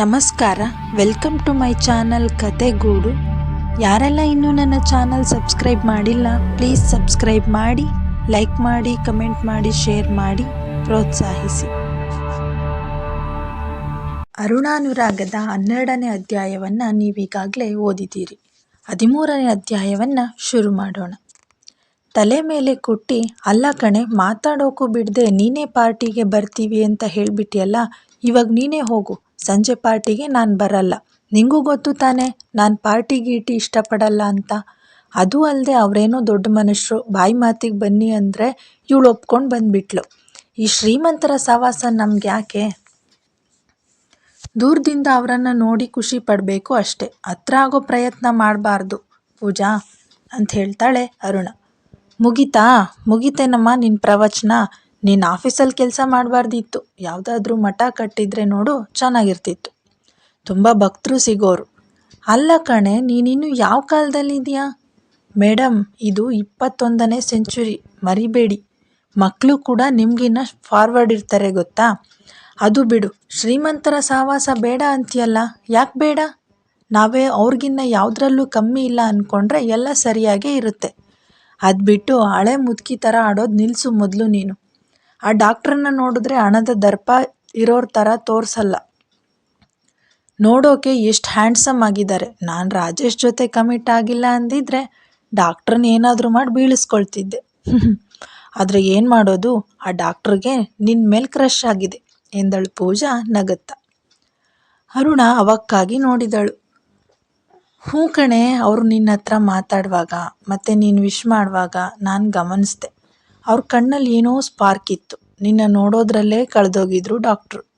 ನಮಸ್ಕಾರ. Welcome to my channel Kathegoodu ಯಾರೆಲ್ಲ ಇನ್ನೂ ನನ್ನ ಚಾನಲ್ ಸಬ್ಸ್ಕ್ರೈಬ್ ಮಾಡಿಲ್ಲ ಪ್ಲೀಸ್ ಸಬ್ಸ್ಕ್ರೈಬ್ ಮಾಡಿ ಲೈಕ್ ಮಾಡಿ ಕಮೆಂಟ್ ಮಾಡಿ ಶೇರ್ ಮಾಡಿ, ಪ್ರೋತ್ಸಾಹಿಸಿ. ಅರುಣಾನುರಾಗದ ಹನ್ನೆರಡನೇ ಅಧ್ಯಾಯವನ್ನು ನೀವೀಗಾಗಲೇ ಓದಿದ್ದೀರಿ. ಹದಿಮೂರನೇ ಅಧ್ಯಾಯವನ್ನು ಶುರು ಮಾಡೋಣ. ತಲೆ ಮೇಲೆ ಕೊಟ್ಟು, ಅಲ್ಲ ಕಣೆ, ಮಾತಾಡೋಕು ಬಿಡದೆ, ನೀನೇ ಪಾರ್ಟಿಗೆ ಬರ್ತೀವಿ ಅಂತ ಹೇಳಿಬಿಟ್ಟಿಯಲ್ಲ ಇವಾಗ ನೀನೇ ಹೋಗು. ಸಂಜೆ ಪಾರ್ಟಿಗೆ ನಾನು ಬರಲ್ಲ. ನಿಂಗೂ ಗೊತ್ತು ತಾನೇ, ನಾನು ಪಾರ್ಟಿ ಗೀಟಿ ಇಷ್ಟಪಡಲ್ಲ ಅಂತ. ಅದು ಅಲ್ಲದೆ ಅವರೇನೋ ದೊಡ್ಡ ಮನುಷ್ಯರು ಬಾಯಿ ಮಾತಿಗೆ ಬನ್ನಿ ಅಂದರೆ ಇವಳು ಒಪ್ಕೊಂಡು ಬಂದ್ಬಿಟ್ಲು. ಈ ಶ್ರೀಮಂತರ ಸಹವಾಸ ನಮ್ಗೆ ಯಾಕೆ? ದೂರದಿಂದ ಅವರನ್ನು ನೋಡಿ ಖುಷಿ ಪಡಬೇಕು ಅಷ್ಟೇ. ಹತ್ರ ಆಗೋ ಪ್ರಯತ್ನ ಮಾಡಬಾರ್ದು. ಪೂಜಾ ಅಂತ ಹೇಳ್ತಾಳೆ ಅರುಣ. ಮುಗಿತಾ? ಮುಗಿತೇನಮ್ಮ ನಿನ್ನ ಪ್ರವಚನ? ನೀನು ಆಫೀಸಲ್ಲಿ ಕೆಲಸ ಮಾಡಬಾರ್ದಿತ್ತು. ಯಾವುದಾದ್ರೂ ಮಠ ಕಟ್ಟಿದ್ರೆ ನೋಡು, ಚೆನ್ನಾಗಿರ್ತಿತ್ತು. ತುಂಬ ಭಕ್ತರು ಸಿಗೋರು. ಅಲ್ಲ ಕಣೆ, ನೀನಿನ್ನು ಯಾವ ಕಾಲದಲ್ಲಿದೆಯಾ? ಮೇಡಮ್ ಇದು ಇಪ್ಪತ್ತೊಂದನೇ ಸೆಂಚುರಿ. ಮರಿಬೇಡಿ. ಮಕ್ಕಳು ಕೂಡ ನಿಮಗಿನ್ನ ಫಾರ್ವರ್ಡ್ ಇರ್ತಾರೆ ಗೊತ್ತಾ? ಅದು ಬಿಡು. ಶ್ರೀಮಂತರ ಸಹವಾಸ ಬೇಡ ಅಂತೀಯಲ್ಲ? ಯಾಕೆ ಬೇಡ? ನಾವೇ ಅವ್ರಿಗಿನ್ನ ಯಾವುದ್ರಲ್ಲೂ ಕಮ್ಮಿ ಇಲ್ಲ ಅಂದ್ಕೊಂಡ್ರೆ ಎಲ್ಲ ಸರಿಯಾಗೇ ಇರುತ್ತೆ. ಅದು ಬಿಟ್ಟು ಹಳೆ ಮುದುಕಿ ಥರ ಆಡೋದು ನಿಲ್ಲಿಸು ಮೊದಲು ನೀನು. ಆ ಡಾಕ್ಟ್ರನ್ನ ನೋಡಿದ್ರೆ ಹಣದ ದರ್ಪ ಇರೋರ ಥರ ತೋರಿಸಲ್ಲ. ನೋಡೋಕೆ ಎಷ್ಟು ಹ್ಯಾಂಡ್ಸಮ್ ಆಗಿದ್ದಾರೆ. ನಾನು ರಾಜೇಶ್ ಜೊತೆ ಕಮಿಟ್ ಆಗಿಲ್ಲ ಅಂದಿದ್ರೆ ಡಾಕ್ಟ್ರನ್ನ ಏನಾದರೂ ಮಾಡಿ ಬೀಳಿಸ್ಕೊಳ್ತಿದ್ದೆ. ಆದರೆ ಏನು ಮಾಡೋದು? ಆ ಡಾಕ್ಟ್ರಿಗೆ ನಿನ್ನ ಮೇಲೆ ಕ್ರಶ್ ಆಗಿದೆ ಎಂದಳು ಪೂಜಾ ನಗತ್ತ. ಅರುಣ ಅವಕ್ಕಾಗಿ ನೋಡಿದಳು. ಹ್ಞೂ ಕಣೆ, ಅವರು ನಿನ್ನ ಹತ್ರ ಮಾತಾಡುವಾಗ ಮತ್ತು ನೀನು ವಿಶ್ ಮಾಡುವಾಗ ನಾನು ಗಮನಿಸ್ದೆ. ಅವ್ರ ಕಣ್ಣಲ್ಲಿ ಏನೋ ಸ್ಪಾರ್ಕ್ ಇತ್ತು. ನಿನ್ನ ನೋಡೋದ್ರಲ್ಲೇ ಕಳೆದೋಗಿದ್ರು ಡಾಕ್ಟ್ರು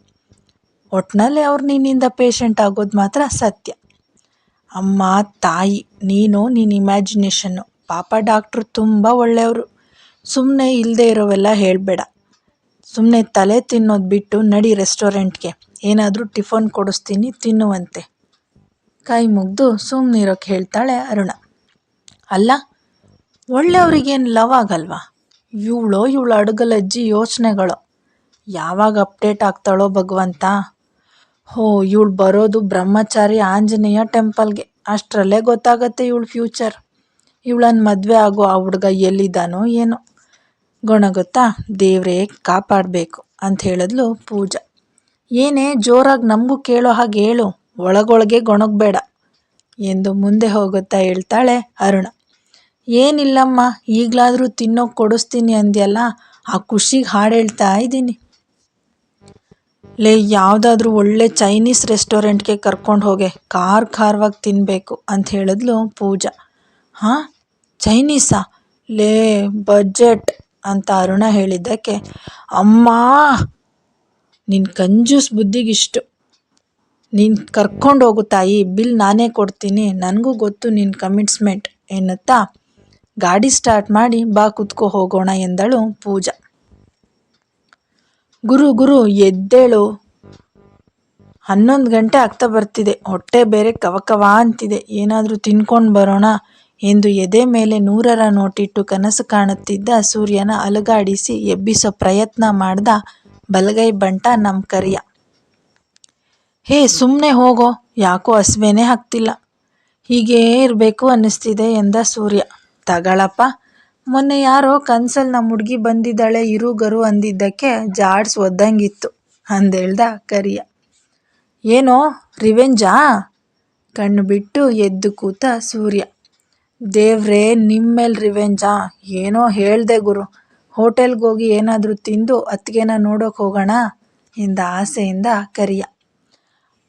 ಒಟ್ಟಿನಲ್ಲಿ ಅವ್ರು ನಿನ್ನಿಂದ ಪೇಷಂಟ್ ಆಗೋದು ಮಾತ್ರ ಸತ್ಯ. ಅಮ್ಮ, ತಾಯಿ, ನೀನು ನಿನ್ನ ಇಮ್ಯಾಜಿನೇಷನ್ನು ಪಾಪ ಡಾಕ್ಟ್ರು ತುಂಬ ಒಳ್ಳೆಯವರು. ಸುಮ್ಮನೆ ಇಲ್ಲದೆ ಇರೋವೆಲ್ಲ ಹೇಳಬೇಡ. ಸುಮ್ಮನೆ ತಲೆ ತಿನ್ನೋದು ಬಿಟ್ಟು ನಡಿ ರೆಸ್ಟೋರೆಂಟ್ಗೆ ಏನಾದರೂ ಟಿಫನ್ ಕೊಡಿಸ್ತೀನಿ ತಿನ್ನುವಂತೆ. ಕೈ ಮುಗ್ದು ಸುಮ್ಮನಿರೋಕೆ ಹೇಳ್ತಾಳೆ ಅರುಣ. ಅಲ್ಲ, ಒಳ್ಳೆಯವ್ರಿಗೇನು ಲವ್ ಆಗಲ್ವಾ? ಇವಳೋ ಇವಳು ಅಡುಗಲಜ್ಜಿ ಯೋಚನೆಗಳು. ಯಾವಾಗ ಅಪ್ಡೇಟ್ ಆಗ್ತಾಳೋ ಭಗವಂತ. ಹೋ, ಇವಳು ಬರೋದು ಬ್ರಹ್ಮಚಾರಿ ಆಂಜನೇಯ ಟೆಂಪಲ್ಗೆ. ಅಷ್ಟರಲ್ಲೇ ಗೊತ್ತಾಗತ್ತೆ ಇವಳು ಫ್ಯೂಚರ್ ಇವಳನ್ನು ಮದುವೆ ಆಗೋ ಆ ಹುಡುಗ ಎಲ್ಲಿದ್ದಾನೋ ಏನೋ. ಗೊಣಗುತ್ತಾ? ದೇವರೇ ಕಾಪಾಡಬೇಕು ಅಂತ ಹೇಳಿದ್ಲು ಪೂಜಾ. ಏನೇ ಜೋರಾಗಿ ನಮಗೂ ಕೇಳೋ ಹಾಗೆ ಹೇಳು. ಒಳಗೊಳಗೆ ಗೊಣಗಬೇಡ. ಎಂದು ಮುಂದೆ ಹೋಗುತ್ತಾ ಹೇಳ್ತಾಳೆ ಅರುಣ. ಏನಿಲ್ಲಮ್ಮ, ಈಗಲಾದರೂ ತಿನ್ನೋಕೆ ಕೊಡಿಸ್ತೀನಿ ಅಂದ್ಯಲ್ಲ, ಆ ಖುಷಿಗೆ ಹಾಡು ಹೇಳ್ತಾ ಇದ್ದೀನಿ. ಲೇ, ಯಾವುದಾದ್ರೂ ಒಳ್ಳೆ ಚೈನೀಸ್ ರೆಸ್ಟೋರೆಂಟ್ಗೆ ಕರ್ಕೊಂಡು ಹೋಗೆ, ಖಾರ ಖಾರವಾಗಿ ತಿನ್ನಬೇಕು ಅಂತ ಹೇಳಿದ್ಲು ಪೂಜಾ. ಹಾಂ? ಚೈನೀಸಾ? ಲೇ, ಬಜೆಟ್ ಅಂತ ಅರುಣ ಹೇಳಿದ್ದಕ್ಕೆ, ಅಮ್ಮ! ನಿನ್ನ ಕಂಜೂಸ್ ಬುದ್ಧಿಗಿಷ್ಟು. ನೀನು ಕರ್ಕೊಂಡು ಹೋಗು ತಾಯಿ, ಬಿಲ್ ನಾನೇ ಕೊಡ್ತೀನಿ, ನನಗೂ ಗೊತ್ತು ನಿನ್ನ ಕಮಿಟ್ಸ್ಮೆಂಟ್, ಎನ್ನುತ್ತಾ? ಗಾಡಿ ಸ್ಟಾರ್ಟ್ ಮಾಡಿ ಬಾ ಕುತ್ಕೋ ಹೋಗೋಣ ಎಂದಳು ಪೂಜಾ. ಗುರು ಗುರು, ಎದ್ದೇಳು. ಹನ್ನೊಂದು ಗಂಟೆ ಆಗ್ತಾ ಬರ್ತಿದೆ. ಹೊಟ್ಟೆ ಬೇರೆ ಕವಕವ ಅಂತಿದೆ. ಏನಾದರೂ ತಿನ್ಕೊಂಡು ಬರೋಣ ಎಂದು ಎದೆ ಮೇಲೆ ನೂರರ ನೋಟಿಟ್ಟು ಕನಸು ಕಾಣುತ್ತಿದ್ದ ಸೂರ್ಯನ ಅಲುಗಾಡಿಸಿ ಎಬ್ಬಿಸೋ ಪ್ರಯತ್ನ ಮಾಡ್ದ ಬಲಗೈ ಬಂಟ ನಮ್ಮ ಕರಿಯ. ಹೇ ಸುಮ್ಮನೆ ಹೋಗೋ. ಯಾಕೋ ಹಸ್ವೇನೇ ಹಾಕ್ತಿಲ್ಲ ಹೀಗೇ ಇರಬೇಕು ಅನ್ನಿಸ್ತಿದೆ ಎಂದ ಸೂರ್ಯ. ತಗಳಪ್ಪ. ಮೊನ್ನೆ ಯಾರೋ ಕನ್ಸಲ್ ನಮ್ಮ ಹುಡುಗಿ ಬಂದಿದ್ದಾಳೆ ಇರು ಗರು ಅಂದಿದ್ದಕ್ಕೆ ಜಾಡ್ಸ್ ಒದ್ದಂಗಿತ್ತು ಅಂದೇಳ್ದ ಕರಿಯ. ಏನೋ, ರಿವೆಂಜಾ? ಕಣ್ಣು ಬಿಟ್ಟು ಎದ್ದು ಕೂತ ಸೂರ್ಯ. ದೇವ್ರೇ, ನಿಮ್ಮೇಲೆ ರಿವೆಂಜಾ? ಏನೋ ಹೇಳ್ದೆ ಗುರು. ಹೋಟೆಲ್ಗೋಗಿ ಏನಾದರೂ ತಿಂದು ಅತ್ತಿಗೆನ ನೋಡೋಕೆ ಹೋಗೋಣ ಎಂದ ಆಸೆಯಿಂದ ಕರಿಯ.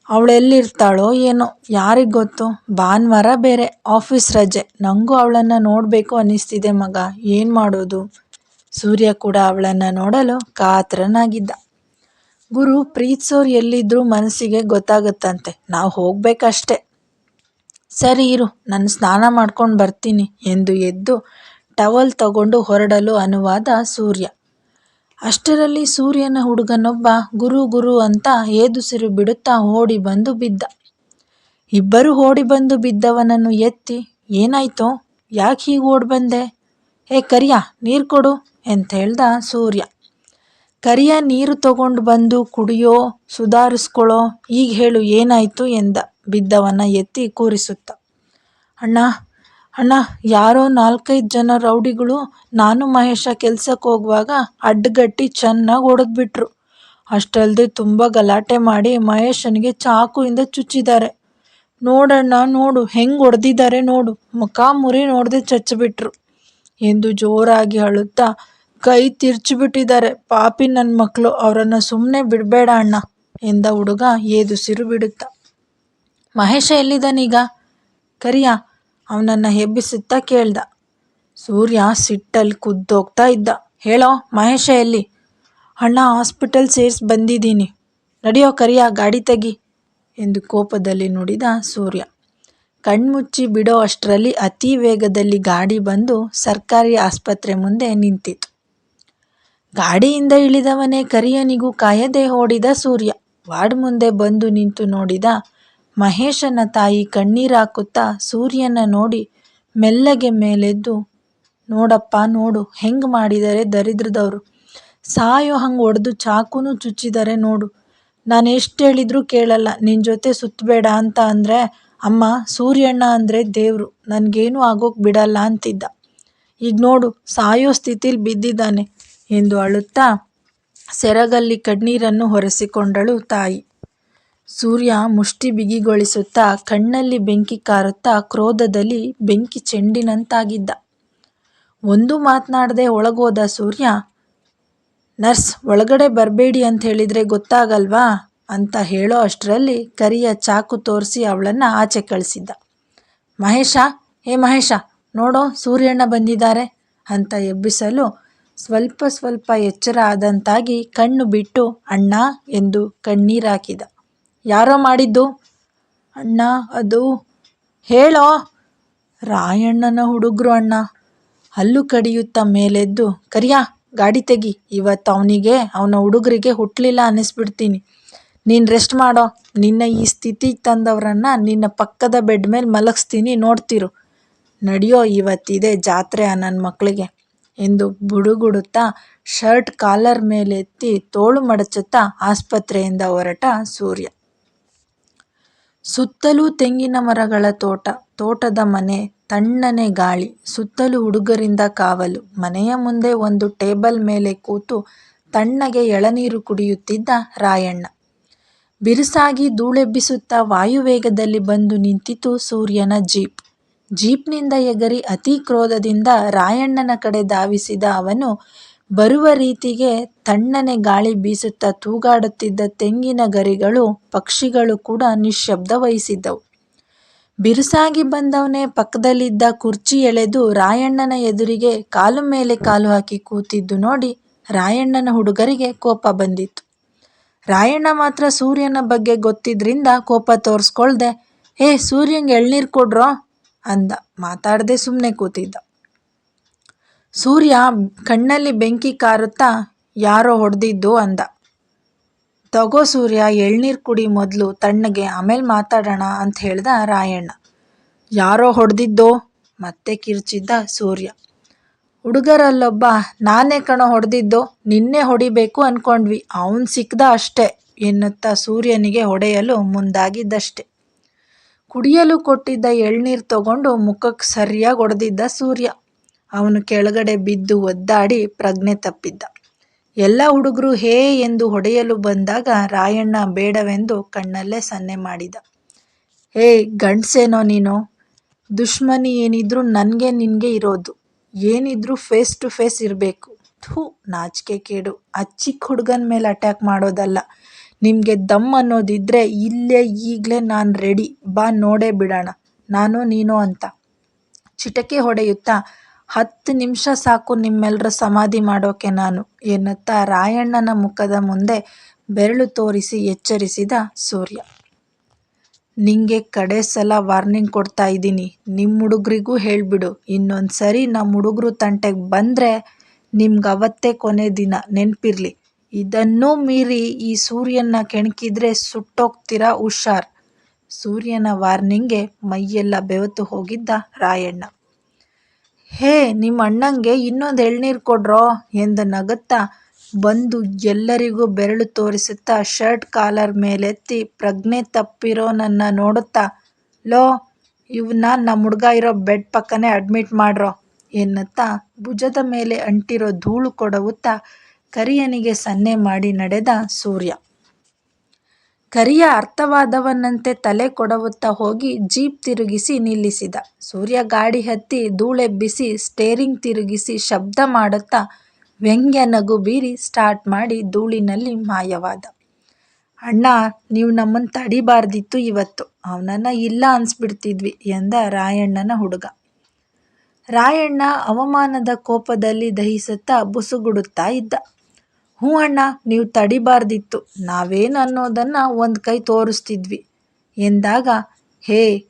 ಅವಳೆಲ್ಲಿರ್ತಾಳೋ ಏನೋ, ಯಾರಿಗೆ ಗೊತ್ತು? ಭಾನುವಾರ ಬೇರೆ, ಆಫೀಸ್ ರಜೆ. ನನಗೂ ಅವಳನ್ನು ನೋಡಬೇಕು ಅನ್ನಿಸ್ತಿದೆ ಮಗ. ಏನು ಮಾಡೋದು? ಸೂರ್ಯ ಕೂಡ ಅವಳನ್ನು ನೋಡಲು ಕಾತರನಾಗಿದ್ದ. ಗುರು ಪ್ರೀತಿಸೋರು ಎಲ್ಲಿದ್ರೂ ಮನಸ್ಸಿಗೆ ಗೊತ್ತಾಗುತ್ತಂತೆ. ನಾವು ಹೋಗ್ಬೇಕಷ್ಟೆ. ಸರಿ ಇರು, ನಾನು ಸ್ನಾನ ಮಾಡ್ಕೊಂಡು ಬರ್ತೀನಿ ಎಂದು ಎದ್ದು ಟವಲ್ ತಗೊಂಡು ಹೊರಡಲು ಅನುವಾದ ಸೂರ್ಯ. ಅಷ್ಟರಲ್ಲಿ ಸೂರ್ಯನ ಹುಡುಗನೊಬ್ಬ ಗುರು ಗುರು ಅಂತ ಏದುಸಿರು ಬಿಡುತ್ತಾ ಓಡಿ ಬಂದು ಬಿದ್ದ. ಇಬ್ಬರು ಓಡಿ ಬಂದು ಬಿದ್ದವನನ್ನು ಎತ್ತಿ ಏನಾಯ್ತೋ? ಯಾಕೆ ಹೀಗೆ ಓಡಿ ಬಂದೆ? ಏ ಕರಿಯ ನೀರು ಕೊಡು ಅಂತ ಹೇಳ್ದ ಸೂರ್ಯ. ಕರಿಯ ನೀರು ತಗೊಂಡು ಬಂದು ಕುಡಿಯೋ ಸುಧಾರಿಸ್ಕೊಳೋ, ಈಗ ಹೇಳು ಏನಾಯ್ತು? ಎಂದ. ಬಿದ್ದವನ ಎತ್ತಿ ಕೂರಿಸುತ್ತ. ಅಣ್ಣ ಅಣ್ಣ, ಯಾರೋ ನಾಲ್ಕೈದು ಜನ ರೌಡಿಗಳು ನಾನು ಮಹೇಶ ಕೆಲ್ಸಕ್ಕೆ ಹೋಗುವಾಗ ಅಡ್ಡಗಟ್ಟಿ ಚೆನ್ನಾಗಿ ಹೊಡೆದ್ಬಿಟ್ರು. ಅಷ್ಟಲ್ಲದೆ ತುಂಬ ಗಲಾಟೆ ಮಾಡಿ ಮಹೇಶನಿಗೆ ಚಾಕುವಿಂದ ಚುಚ್ಚಿದ್ದಾರೆ. ನೋಡಣ್ಣ, ನೋಡು, ಹೆಂಗೆ ಹೊಡೆದಿದ್ದಾರೆ ನೋಡು, ಮುಖ ಮುರಿ ನೋಡದೆ ಚಚ್ಚಿಬಿಟ್ರು. ಎಂದು ಜೋರಾಗಿ ಅಳುತ್ತಾ ಕೈ ತಿರ್ಚಿಬಿಟ್ಟಿದ್ದಾರೆ. ಪಾಪಿ ನನ್ನ ಮಕ್ಕಳು ಅವರನ್ನು ಸುಮ್ಮನೆ ಬಿಡಬೇಡ ಅಣ್ಣ ಎಂದ ಹುಡುಗ ಏದುಸಿರು ಬಿಡುತ್ತ. ಮಹೇಶ ಎಲ್ಲಿದ್ದಾನೀಗ? ಕರಿಯ ಅವನನ್ನು ಹೆಬ್ಬಿಸುತ್ತಾ ಕೇಳ್ದ. ಸೂರ್ಯ ಸಿಟ್ಟಲ್ಲಿ ಕುದ್ದೋಗ್ತಾ ಇದ್ದ. ಹೇಳೋ, ಮಹೇಶ ಎಲ್ಲಿ? ಅಣ್ಣ, ಹಾಸ್ಪಿಟಲ್ ಸೇರಿಸಿ ಬಂದಿದ್ದೀನಿ. ನಡೆಯೋ, ಕರಿಯ, ಗಾಡಿ ತೆಗಿ ಎಂದು ಕೋಪದಲ್ಲಿ ನುಡಿದ ಸೂರ್ಯ. ಕಣ್ಮುಚ್ಚಿ ಬಿಡೋ ಅಷ್ಟರಲ್ಲಿ ಅತಿ ವೇಗದಲ್ಲಿ ಗಾಡಿ ಬಂದು ಸರ್ಕಾರಿ ಆಸ್ಪತ್ರೆ ಮುಂದೆ ನಿಂತಿತು ಗಾಡಿಯಿಂದ ಇಳಿದವನೇ ಕರಿಯನಿಗೂ ಕಾಯದೆ ಓಡಿದ ಸೂರ್ಯ. ವಾರ್ಡ್ ಮುಂದೆ ಬಂದು ನಿಂತು ನೋಡಿದ ಮಹೇಶನ ತಾಯಿ ಕಣ್ಣೀರಾಕುತ್ತಾ ಸೂರ್ಯನ ನೋಡಿ ಮೆಲ್ಲಗೆ ಮೇಲೆದ್ದು, ನೋಡಪ್ಪ ನೋಡು, ಹೆಂಗ್ ಮಾಡಿದರೆ ದರಿದ್ರದವರು? ಸಾಯೋ ಹಂಗೆ ಒಡೆದು ಚಾಕುನು ಚುಚ್ಚಿದರೆ ನೋಡು. ನಾನು ಎಷ್ಟು ಹೇಳಿದ್ರು ಕೇಳಲ್ಲ ನಿನ್ನ ಜೊತೆ ಸುತ್ತಬೇಡ ಅಂತ ಅಂದರೆ, ಅಮ್ಮ, ಸೂರ್ಯಣ್ಣ ಅಂದರೆ ದೇವರು, ನನಗೇನು ಆಗೋಕೆ ಬಿಡಲ್ಲ ಅಂತಿದ್ದ. ಈಗ ನೋಡು, ಸಾಯೋ ಸ್ಥಿತಿಲಿ ಬಿದ್ದಿದ್ದಾನೆ ಎಂದು ಅಳುತ್ತಾ ಸೆರಗಲ್ಲಿ ಕಣ್ಣೀರನ್ನು ಹೊರೆಸಿಕೊಂಡಳು ತಾಯಿ. ಸೂರ್ಯ ಮುಷ್ಟಿ ಬಿಗಿಗೊಳಿಸುತ್ತಾ ಕಣ್ಣಲ್ಲಿ ಬೆಂಕಿ ಕಾರುತ್ತಾ ಕ್ರೋಧದಲ್ಲಿ ಬೆಂಕಿ ಚೆಂಡಿನಂತಾಗಿದ್ದ. ಒಂದು ಮಾತನಾಡದೆ ಒಳಗೋದ ಸೂರ್ಯ? ನರ್ಸ್, ಒಳಗಡೆ ಬರಬೇಡಿ ಅಂತ ಹೇಳಿದರೆ ಗೊತ್ತಾಗಲ್ವಾ? ಅಂತ ಹೇಳೋ ಅಷ್ಟರಲ್ಲಿ ಕರಿಯ ಚಾಕು ತೋರಿಸಿ ಅವಳನ್ನು ಆಚೆ ಕಳಿಸಿದ್ದ. ಮಹೇಶ, ಹೇ ಮಹೇಶ, ನೋಡೋ ಸೂರ್ಯಣ್ಣ ಬಂದಿದ್ದಾರೆ ಅಂತ ಎಬ್ಬಿಸಲು ಸ್ವಲ್ಪ ಸ್ವಲ್ಪ ಎಚ್ಚರ ಆದಂತಾಗಿ ಕಣ್ಣು ಬಿಟ್ಟು ಅಣ್ಣ ಎಂದು ಕಣ್ಣೀರಾಕಿದ ಯಾರೋ ಮಾಡಿದ್ದು? ಅಣ್ಣ, ಅದು ಹೇಳೋ? ರಾಯಣ್ಣನ ಹುಡುಗರು ಅಣ್ಣ. ಹಲ್ಲು ಕಡಿಯುತ್ತಾ ಮೇಲೆದ್ದು, ಕರಿಯಾ, ಗಾಡಿ ತೆಗಿ. ಇವತ್ತು ಅವನಿಗೆ, ಅವನ ಹುಡುಗರಿಗೆ ಹುಟ್ಟಲಿಲ್ಲ ಅನ್ನಿಸ್ಬಿಡ್ತೀನಿ. ನೀನು ರೆಸ್ಟ್ ಮಾಡೋ. ನಿನ್ನ ಈ ಸ್ಥಿತಿಗೆ ತಂದವರನ್ನ ನಿನ್ನ ಪಕ್ಕದ ಬೆಡ್ ಮೇಲೆ ಮಲಗಿಸ್ತೀನಿ, ನೋಡ್ತಿರು. ನಡೆಯೋ, ಇವತ್ತಿದೆ ಜಾತ್ರೆ ನನ್ನ ಮಕ್ಕಳಿಗೆ ಎಂದು ಬುಡುಗುಡುತ್ತಾ ಶರ್ಟ್ ಕಾಲರ್ ಮೇಲೆತ್ತಿ ತೋಳು ಮಡಚುತ್ತಾ ಆಸ್ಪತ್ರೆಯಿಂದ ಹೊರಟ ಸೂರ್ಯ. ಸುತ್ತಲೂ ತೆಂಗಿನ ಮರಗಳ ತೋಟ, ತೋಟದ ಮನೆ, ತಣ್ಣನೆ ಗಾಳಿ, ಸುತ್ತಲೂ ಹುಡುಗರಿಂದ ಕಾವಲು. ಮನೆಯ ಮುಂದೆ ಒಂದು ಟೇಬಲ್ ಮೇಲೆ ಕೂತು ತಣ್ಣಗೆ ಎಳನೀರು ಕುಡಿಯುತ್ತಿದ್ದ ರಾಯಣ್ಣ. ಬಿರುಸಾಗಿ ಧೂಳೆಬ್ಬಿಸುತ್ತಾ ವಾಯುವೇಗದಲ್ಲಿ ಬಂದು ನಿಂತಿತು ಸೂರ್ಯನ ಜೀಪ್. ಜೀಪ್ನಿಂದ ಎಗರಿ ಅತಿ ಕ್ರೋಧದಿಂದ ರಾಯಣ್ಣನ ಕಡೆ ಧಾವಿಸಿದ ಅವನು ಬರುವ ರೀತಿಗೆ ತಣ್ಣನೆ ಗಾಳಿ ಬೀಸುತ್ತಾ ತೂಗಾಡುತ್ತಿದ್ದ ತೆಂಗಿನ ಗರಿಗಳು ಪಕ್ಷಿಗಳು ಕೂಡ ನಿಶ್ಶಬ್ದ ವಹಿಸಿದ್ದವು. ಬಿರುಸಾಗಿ ಬಂದವನೇ ಪಕ್ಕದಲ್ಲಿದ್ದ ಕುರ್ಚಿ ಎಳೆದು ರಾಯಣ್ಣನ ಎದುರಿಗೆ ಕಾಲು ಮೇಲೆ ಕಾಲು ಹಾಕಿ ಕೂತಿದ್ದು ನೋಡಿ ರಾಯಣ್ಣನ ಹುಡುಗರಿಗೆ ಕೋಪ ಬಂದಿತ್ತು. ರಾಯಣ್ಣ ಮಾತ್ರ ಸೂರ್ಯನ ಬಗ್ಗೆ ಗೊತ್ತಿದ್ರಿಂದ ಕೋಪ ತೋರಿಸ್ಕೊಳ್ದೆ, ಏ ಸೂರ್ಯಂಗೆ ಎಳ್ನೀರು ಕೊಡ್ರೋ? ಅಂದ. ಮಾತಾಡದೆ ಸುಮ್ಮನೆ ಕೂತಿದ್ದ. ಸೂರ್ಯ ಕಣ್ಣಲ್ಲಿ ಬೆಂಕಿ ಕಾರುತ್ತಾ, ಯಾರೋ ಹೊಡೆದಿದ್ದು? ಅಂದ. ತಗೋ ಸೂರ್ಯ, ಎಳ್ನೀರು ಕುಡಿ ಮೊದಲು, ತಣ್ಣಗೆ, ಆಮೇಲೆ ಮಾತಾಡೋಣ ಅಂತ ಹೇಳ್ದ ರಾಯಣ್ಣ. ಯಾರೋ ಹೊಡೆದಿದ್ದೋ? ಮತ್ತೆ ಕಿರ್ಚಿದ್ದ ಸೂರ್ಯ. ಹುಡುಗರಲ್ಲೊಬ್ಬ, ನಾನೇ ಕಣ ಹೊಡೆದಿದ್ದೋ, ನಿನ್ನೆ ಹೊಡಿಬೇಕು ಅನ್ಕೊಂಡ್ವಿ, ಅವನು ಸಿಕ್ಕದ ಅಷ್ಟೇ ಎನ್ನುತ್ತಾ ಸೂರ್ಯನಿಗೆ ಹೊಡೆಯಲು ಮುಂದಾಗಿದ್ದಷ್ಟೆ. ಕುಡಿಯಲು ಕೊಟ್ಟಿದ್ದ ಎಳ್ನೀರು ತಗೊಂಡು ಮುಖಕ್ಕೆ ಸರಿಯಾಗಿ ಹೊಡೆದಿದ್ದ ಸೂರ್ಯ. ಅವನು ಕೆಳಗಡೆ ಬಿದ್ದು ಒದ್ದಾಡಿ ಪ್ರಜ್ಞೆ ತಪ್ಪಿದ್ದ. ಎಲ್ಲ ಹುಡುಗರು ಹೇ ಎಂದು ಹೊಡೆಯಲು ಬಂದಾಗ ರಾಯಣ್ಣ ಬೇಡವೆಂದು ಕಣ್ಣಲ್ಲೇ ಸನ್ನೆ ಮಾಡಿದ. ಹೇ, ಗಂಡ್ಸೇನೋ ನೀನು? ದುಶ್ಮನಿ ಏನಿದ್ರು ನನಗೆ ನಿನಗೆ ಇರೋದು. ಏನಿದ್ರು ಫೇಸ್ ಟು ಫೇಸ್ ಇರಬೇಕು. ಥೂ, ನಾಚಿಕೆ ಕೇಡು. ಆ ಚಿಕ್ಕ ಹುಡುಗನ ಮೇಲೆ ಅಟ್ಯಾಕ್ ಮಾಡೋದಲ್ಲ. ನಿಮಗೆ ದಮ್ ಅನ್ನೋದಿದ್ರೆ ಇಲ್ಲೇ ಈಗಲೇ ನಾನು ರೆಡಿ ಬಾ, ನೋಡೇ ಬಿಡೋಣ. ನಾನು, ನೀನು ಅಂತ. ಚಿಟಕೆ ಹೊಡೆಯುತ್ತಾ ಹತ್ತು ನಿಮಿಷ ಸಾಕು ನಿಮ್ಮೆಲ್ಲರ ಸಮಾಧಿ ಮಾಡೋಕೆ ನಾನು, ಎನ್ನುತ್ತಾ ರಾಯಣ್ಣನ ಮುಖದ ಮುಂದೆ ಬೆರಳು ತೋರಿಸಿ ಎಚ್ಚರಿಸಿದ ಸೂರ್ಯ. ನಿಂಗೆ ಕಡೆ ಸಲ ವಾರ್ನಿಂಗ್ ಕೊಡ್ತಾ ಇದ್ದೀನಿ ನಿಮ್ಮ ಹುಡುಗ್ರಿಗೂ ಹೇಳಿಬಿಡು. ಇನ್ನೊಂದು ಸರಿ ನಮ್ಮ ಹುಡುಗರು ತಂಟೆಗೆ ಬಂದರೆ ನಿಮ್ಗೆ ಅವತ್ತೇ ಕೊನೆ ದಿನ, ನೆನಪಿರಲಿ. ಇದನ್ನೂ ಮೀರಿ ಈ ಸೂರ್ಯನ ಕೆಣಕಿದ್ರೆ ಸುಟ್ಟೋಗ್ತೀರಾ ಹುಷಾರ್. ಸೂರ್ಯನ ವಾರ್ನಿಂಗ್ಗೆ ಮೈಯೆಲ್ಲ ಬೆವತು ಹೋಗಿದ್ದ ರಾಯಣ್ಣ. ಹೇ ನಿಮ್ಮ ಅಣ್ಣಂಗೆ ಇನ್ನೊಂದು ಎಳ್ನೀರು ಕೊಡ್ರೋ? ಎಂದು ನಗುತ್ತಾ ಬಂದು ಎಲ್ಲರಿಗೂ ಬೆರಳು ತೋರಿಸುತ್ತಾ ಶರ್ಟ್ ಕಾಲರ್ ಮೇಲೆತ್ತಿ ಪ್ರಜ್ಞೆ ತಪ್ಪಿರೋ ನನ್ನ ನೋಡುತ್ತಾ, ಲೋ, ಇವ್ನ ನಮ್ಮ ಹುಡ್ಗ ಇರೋ ಬೆಡ್ ಪಕ್ಕನೇ ಅಡ್ಮಿಟ್ ಮಾಡ್ರೋ ಎನ್ನುತ್ತಾ ಭುಜದ ಮೇಲೆ ಅಂಟಿರೋ ಧೂಳು ಕೊಡವುತ್ತಾ ಕರಿಯನಿಗೆ ಸನ್ನೆ ಮಾಡಿ ನಡೆದ ಸೂರ್ಯ. ಕರಿಯ ಅರ್ಥವಾದವನಂತೆ ತಲೆ ಕೊಡವುತ್ತಾ ಹೋಗಿ ಜೀಪ್ ತಿರುಗಿಸಿ ನಿಲ್ಲಿಸಿದ. ಸೂರ್ಯ ಗಾಡಿ ಹತ್ತಿ ಧೂಳೆಬ್ಬಿಸಿ ಸ್ಟೇರಿಂಗ್ ತಿರುಗಿಸಿ ಶಬ್ದ ಮಾಡುತ್ತಾ ವ್ಯಂಗ್ಯ ನಗು ಬೀರಿ ಸ್ಟಾರ್ಟ್ ಮಾಡಿ ಧೂಳಿನಲ್ಲಿ ಮಾಯವಾದ. ಅಣ್ಣ, ನೀವು ನಮ್ಮನ್ನ ತಡಿಬಾರ್ದಿತ್ತು ಇವತ್ತು. ಅವನನ್ನ ಇಲ್ಲ ಅನ್ಸ್ಬಿಡ್ತಿದ್ವಿ ಎಂದ ರಾಯಣ್ಣನ ಹುಡುಗ. ರಾಯಣ್ಣ ಅವಮಾನದ ಕೋಪದಲ್ಲಿ ದಹಿಸುತ್ತಾ ಬುಸುಗುಡುತ್ತಾ ಇದ್ದ. ಹ್ಞೂ ಅಣ್ಣ, ನೀವು ತಡಿಬಾರ್ದಿತ್ತು. ನಾವೇನು ಅನ್ನೋದನ್ನು ಒಂದು ಕೈ ತೋರಿಸ್ತಿದ್ವಿ. ಎಂದಾಗ, ಹೇ,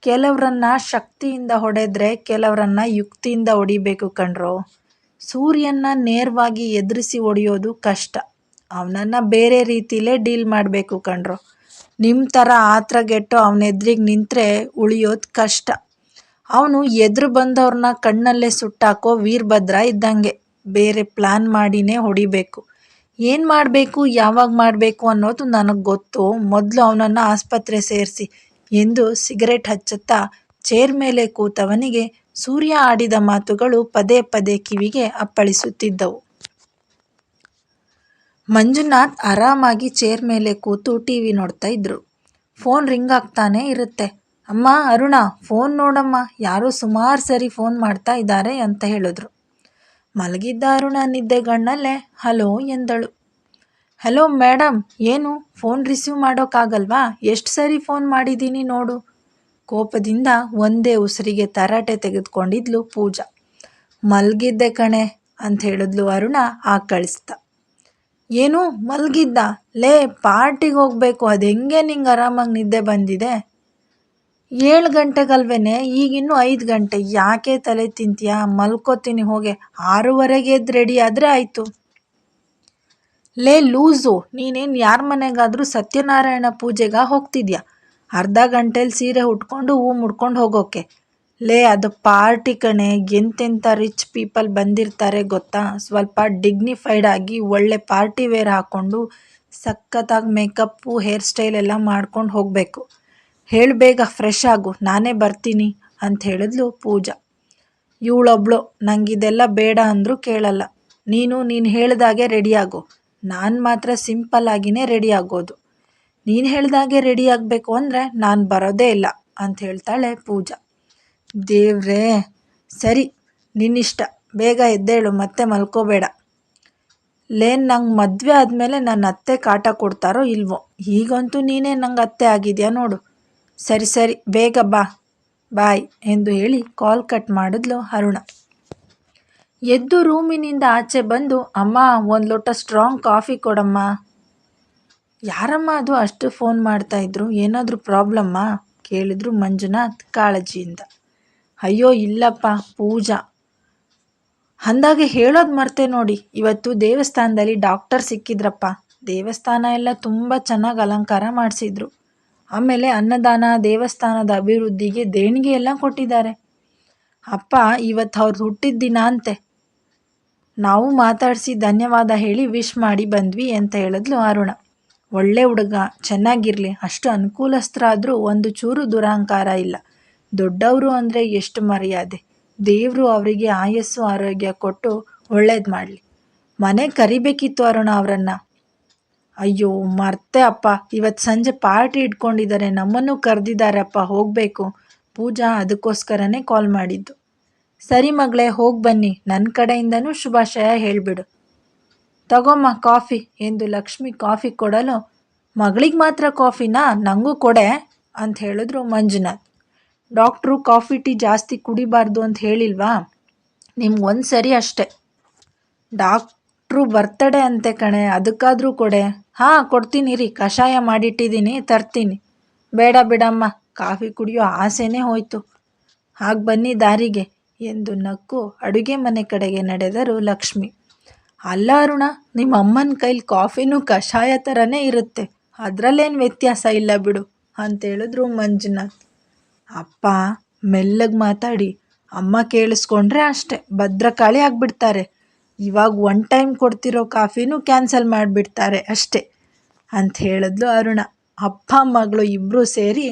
ಕೆಲವರನ್ನ ಶಕ್ತಿಯಿಂದ ಹೊಡೆದ್ರೆ ಕೆಲವರನ್ನ ಯುಕ್ತಿಯಿಂದ ಹೊಡಿಬೇಕು ಕಣ್ರೋ. ಸೂರ್ಯನ ನೇರವಾಗಿ ಎದುರಿಸಿ ಹೊಡೆಯೋದು ಕಷ್ಟ. ಅವನನ್ನು ಬೇರೆ ರೀತಿಲೇ ಡೀಲ್ ಮಾಡಬೇಕು ಕಣ್ರೋ. ನಿಮ್ಮ ಥರ ಆತ್ರಗೆಟ್ಟು ಅವನ ಎದುರಿಗೆ ನಿಂತರೆ ಉಳಿಯೋದು ಕಷ್ಟ. ಅವನು ಎದುರು ಬಂದವ್ರನ್ನ ಕಣ್ಣಲ್ಲೇ ಸುಟ್ಟಾಕೋ ವೀರಭದ್ರ ಇದ್ದಂಗೆ. ಬೇರೆ ಪ್ಲ್ಯಾನ್ ಮಾಡಿನೇ ಹೊಡಿಬೇಕು. ಏನು ಮಾಡಬೇಕು, ಯಾವಾಗ ಮಾಡಬೇಕು ಅನ್ನೋದು ನನಗೆ ಗೊತ್ತು. ಮೊದಲು ಅವನನ್ನು ಆಸ್ಪತ್ರೆ ಸೇರಿಸಿ ಎಂದು ಸಿಗರೆಟ್ ಹಚ್ಚುತ್ತಾ ಚೇರ್ ಮೇಲೆ ಕೂತವನಿಗೆ ಸೂರ್ಯ ಆಡಿದ ಮಾತುಗಳು ಪದೇ ಪದೇ ಕಿವಿಗೆ ಅಪ್ಪಳಿಸುತ್ತಿದ್ದವು. ಮಂಜುನಾಥ್ ಆರಾಮಾಗಿ ಚೇರ್ ಮೇಲೆ ಕೂತು ಟಿ ವಿ ನೋಡ್ತಾ ಇದ್ರು. ಫೋನ್ ರಿಂಗ್ ಆಗ್ತಾನೆ ಇರುತ್ತೆ. ಅಮ್ಮ ಅರುಣ, ಫೋನ್ ನೋಡಮ್ಮ. ಯಾರೋ ಸುಮಾರು ಸರಿ ಫೋನ್ ಮಾಡ್ತಾ ಇದ್ದಾರೆ ಅಂತ ಹೇಳಿದ್ರು. ಮಲಗಿದ್ದ ಅರುಣ ನಿದ್ದೆಗಣ್ಣಲ್ಲೇ, ಹಲೋ ಎಂದಳು. ಹಲೋ ಮೇಡಮ್ ಏನು? ಫೋನ್ ರಿಸೀವ್ ಮಾಡೋಕ್ಕಾಗಲ್ವಾ? ಎಷ್ಟು ಸರಿ ಫೋನ್ ಮಾಡಿದ್ದೀನಿ ನೋಡು. ಕೋಪದಿಂದ ಒಂದೇ ಉಸಿರಿಗೆ ತರಾಟೆ ತೆಗೆದುಕೊಂಡಿದ್ಲು ಪೂಜಾ. ಮಲಗಿದ್ದೆ ಕಣೆ ಅಂತ ಹೇಳಿದ್ಲು ಅರುಣ ಆ ಕಳಿಸ್ತ ಏನು ಮಲಗಿದ್ದ? ಲೇ, ಪಾರ್ಟಿಗೆ ಹೋಗಬೇಕು, ಅದು ಹೆಂಗೆ ನಿಂಗೆ ಆರಾಮಾಗಿ ನಿದ್ದೆ ಬಂದಿದೆ? ಏಳು ಗಂಟೆಗಲ್ವೇನೆ ಈಗಿನ್ನೂ ಐದು ಗಂಟೆ. ಯಾಕೆ ತಲೆ ತಿಂತೀಯಾ? ಮಲ್ಕೋತೀನಿ, ಹೋಗೆ. ಆರೂವರೆಗೆ ಎದ್ದು ರೆಡಿ ಆದರೆ ಆಯಿತು. ಲೇ, ಲೂಸು, ನೀನೇನು ಯಾರ ಮನೆಗಾದರೂ ಸತ್ಯನಾರಾಯಣ ಪೂಜೆಗೆ ಹೋಗ್ತಿದ್ಯಾ? ಅರ್ಧ ಗಂಟೇಲಿ ಸೀರೆ ಉಟ್ಕೊಂಡು ಹೂ ಮುಡ್ಕೊಂಡು ಹೋಗೋಕೆ. ಲೇ, ಅದು ಪಾರ್ಟಿ ಕಣೆ. ಎಂತೆಂಥ ರಿಚ್ ಪೀಪಲ್ ಬಂದಿರ್ತಾರೆ ಗೊತ್ತಾ? ಸ್ವಲ್ಪ ಡಿಗ್ನಿಫೈಡ್ ಆಗಿ ಒಳ್ಳೆ ಪಾರ್ಟಿ ವೇರ್ ಹಾಕ್ಕೊಂಡು ಸಖತ್ತಾಗಿ ಮೇಕಪ್ಪು ಹೇರ್ ಸ್ಟೈಲ್ ಎಲ್ಲ ಮಾಡ್ಕೊಂಡು ಹೋಗಬೇಕು. ಹೇಳು ಬೇಗ ಫ್ರೆಶ್ ಆಗು, ನಾನೇ ಬರ್ತೀನಿ ಅಂತ ಹೇಳಿದ್ಲು ಪೂಜಾ. ಇವಳೊಬ್ಳು, ನಂಗಿದೆಲ್ಲ ಬೇಡ ಅಂದರೂ ಕೇಳಲ್ಲ. ನೀನು ನೀನು ಹೇಳ್ದಾಗೆ ರೆಡಿಯಾಗು ನಾನು ಮಾತ್ರ ಸಿಂಪಲ್ ಆಗಿನೇ ರೆಡಿ ಆಗೋದು. ನೀನು ಹೇಳ್ದಾಗೆ ರೆಡಿ ಆಗಬೇಕು ಅಂದರೆ ನಾನು ಬರೋದೇ ಇಲ್ಲ ಅಂತ ಹೇಳ್ತಾಳೆ ಪೂಜಾ. ದೇವ್ರೇ, ಸರಿ, ನಿನ್ನಿಷ್ಟ. ಬೇಗ ಎದ್ದೇಳು, ಮತ್ತೆ ಮಲ್ಕೋಬೇಡ. ಲೇನ್ ನಂಗೆ ಮದುವೆ ಆದಮೇಲೆ ನನ್ನ ಅತ್ತೆ ಕಾಟ ಕೊಡ್ತಾರೋ ಇಲ್ವೋ? ಈಗಂತೂ ನೀನೇ ನಂಗೆ ಅತ್ತೆ ಆಗಿದೆಯಾ ನೋಡು. ಸರಿ ಸರಿ, ಬೇಗ ಬಾ, ಬಾಯ್ ಎಂದು ಹೇಳಿ ಕಾಲ್ ಕಟ್ ಮಾಡಿದ್ಲು ಅರುಣ. ಎದ್ದು ರೂಮಿನಿಂದ ಆಚೆ ಬಂದು, ಅಮ್ಮ, ಒಂದು ಲೋಟ ಸ್ಟ್ರಾಂಗ್ ಕಾಫಿ ಕೊಡಮ್ಮ. ಯಾರಮ್ಮ ಅದು? ಅಷ್ಟು ಫೋನ್ ಮಾಡ್ತಾ ಇದ್ರು, ಏನಾದರೂ ಪ್ರಾಬ್ಲಮ್ಮಾ? ಕೇಳಿದ್ರು ಮಂಜುನಾಥ್ ಕಾಳಜಿಯಿಂದ. ಅಯ್ಯೋ, ಇಲ್ಲಪ್ಪ, ಪೂಜಾ. ಅಂದಾಗೆ ಹೇಳೋದು ಮರ್ತೆ ನೋಡಿ, ಇವತ್ತು ದೇವಸ್ಥಾನದಲ್ಲಿ ಡಾಕ್ಟರ್ ಸಿಕ್ಕಿದ್ರಪ್ಪ. ದೇವಸ್ಥಾನ ಎಲ್ಲ ತುಂಬ ಚೆನ್ನಾಗಿ ಅಲಂಕಾರ ಮಾಡಿಸಿದ್ರು. ಆಮೇಲೆ ಅನ್ನದಾನ, ದೇವಸ್ಥಾನದ ಅಭಿವೃದ್ಧಿಗೆ ದೇಣಿಗೆ ಎಲ್ಲ ಕೊಟ್ಟಿದ್ದಾರೆ. ಅಪ್ಪ, ಇವತ್ತು ಅವ್ರು ಹುಟ್ಟಿದ ದಿನ ಅಂತೆ. ನಾವು ಮಾತಾಡಿಸಿ ಧನ್ಯವಾದ ಹೇಳಿ ವಿಶ್ ಮಾಡಿ ಬಂದ್ವಿ ಅಂತ ಹೇಳಿದ್ಲು ಅರುಣ. ಒಳ್ಳೆ ಹುಡುಗ, ಚೆನ್ನಾಗಿರಲಿ. ಅಷ್ಟು ಅನುಕೂಲಸ್ಥರಾದರೂ ಒಂದು ಚೂರು ದುರಹಂಕಾರ ಇಲ್ಲ. ದೊಡ್ಡವರು ಅಂದರೆ ಎಷ್ಟು ಮರ್ಯಾದೆ. ದೇವರು ಅವರಿಗೆ ಆಯಸ್ಸು, ಆರೋಗ್ಯ ಕೊಟ್ಟು ಒಳ್ಳೇದು ಮಾಡಲಿ. ಮನೆ ಕರಿಬೇಕಿತ್ತು ಅರುಣ ಅವರನ್ನು. ಅಯ್ಯೋ, ಮರ್ತೆ ಅಪ್ಪ. ಇವತ್ತು ಸಂಜೆ ಪಾರ್ಟಿ ಇಟ್ಕೊಂಡಿದ್ದಾರೆ. ನಮ್ಮನ್ನು ಕರೆದಿದ್ದಾರಪ್ಪ ಹೋಗಬೇಕು. ಪೂಜಾ ಅದಕ್ಕೋಸ್ಕರನೇ ಕಾಲ್ ಮಾಡಿದ್ದು. ಸರಿ ಮಗಳೇ, ಹೋಗಿ ಬನ್ನಿ. ನನ್ನ ಕಡೆಯಿಂದನೂ ಶುಭಾಶಯ ಹೇಳಿಬಿಡು. ತಗೊಮ್ಮ ಕಾಫಿ. ಎಂದು ಲಕ್ಷ್ಮಿ ಕಾಫಿ ಕೊಡಲು, ಮಗಳಿಗೆ ಮಾತ್ರ ಕಾಫಿನಾ? ನನಗೂ ಕೊಡೆ ಅಂತ ಹೇಳಿದ್ರು ಮಂಜುನಾಥ್. ಡಾಕ್ಟ್ರು ಕಾಫಿ ಟೀ ಜಾಸ್ತಿ ಕುಡಿಬಾರ್ದು ಅಂತ ಹೇಳಿಲ್ವಾ? ನಿಮ್ಗೆ ಒಂದು ಸರಿ ಅಷ್ಟೆ ಡಾಕ್ಟ್ರು ಬರ್ತಡೆ ಅಂತೆ ಕಣೆ, ಅದಕ್ಕಾದರೂ ಕೊಡೆ. ಹಾಂ ಕೊಡ್ತೀನಿ ರೀ ಕಷಾಯ ಮಾಡಿಟ್ಟಿದ್ದೀನಿ, ತರ್ತೀನಿ. ಬೇಡ ಬಿಡಮ್ಮ, ಕಾಫಿ ಕುಡಿಯೋ ಆಸೆನೇ ಹೋಯ್ತು. ಹಾಗೆ ಬನ್ನಿ ದಾರಿಗೆ, ಎಂದು ನಕ್ಕು ಅಡುಗೆ ಮನೆ ಕಡೆಗೆ ನಡೆದರು ಲಕ್ಷ್ಮಿ. ಅಲ್ಲ ಅರುಣ ನಿಮ್ಮ ಅಮ್ಮನ ಕೈಲಿ ಕಾಫಿನೂ ಕಷಾಯ ಥರನೇ ಇರುತ್ತೆ. ಅದರಲ್ಲೇನು ವ್ಯತ್ಯಾಸ ಇಲ್ಲ ಬಿಡು ಅಂತೇಳಿದ್ರು ಮಂಜುನಾಥ್. ಅಪ್ಪ, ಮೆಲ್ಲಗೆ ಮಾತಾಡಿ. ಅಮ್ಮ ಕೇಳಿಸ್ಕೊಂಡ್ರೆ ಅಷ್ಟೆ, ಭದ್ರಕಾಳಿ ಆಗಿಬಿಡ್ತಾರೆ. ಇವಾಗ ಒನ್ ಟೈಮ್ ಕೊಡ್ತಿರೋ ಕಾಫಿನೂ ಕ್ಯಾನ್ಸಲ್ ಮಾಡಿಬಿಡ್ತಾರೆ ಅಷ್ಟೇ, ಅಂತ ಹೇಳಿದ್ಲು ಅರುಣ. ಅಪ್ಪ, ಮಗಳು ಇಬ್ಬರೂ ಸೇರಿ